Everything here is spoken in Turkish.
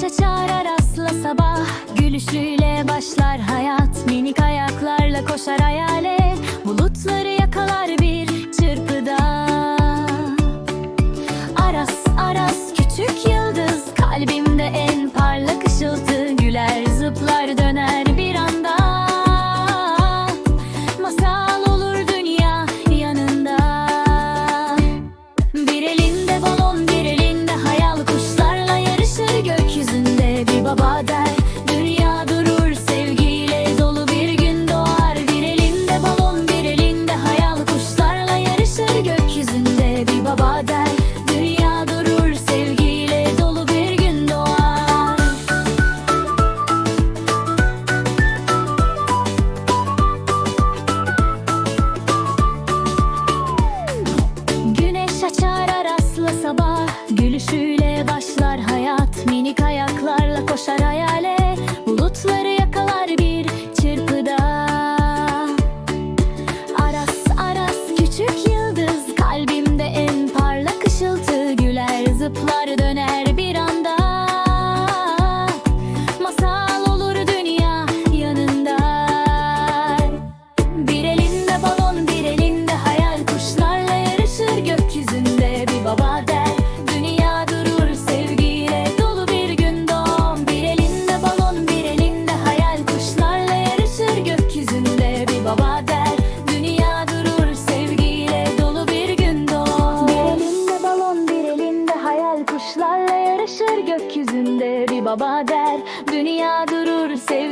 Güneş açar asla sabah. Gülüşüyle başlar hayat. Minik ayaklarla koşar hayale. Bulutları yakalar bir çırpıda. Aras aras küçük yıldız. Kalbimde en parlak ışıltı. Güler zıplar döner. baba der Dünya durur sevgiyle dolu bir gün doğar. Bir elinde balon bir elinde hayal Kuşlarla yarışır gökyüzünde. Bir baba der Dünya durur sevgiyle dolu bir gün doğar. Güneş açar arasla sabah gülüşü supply Yıldızlarla yarışır gökyüzünde bir baba der. Dünya durur sevgi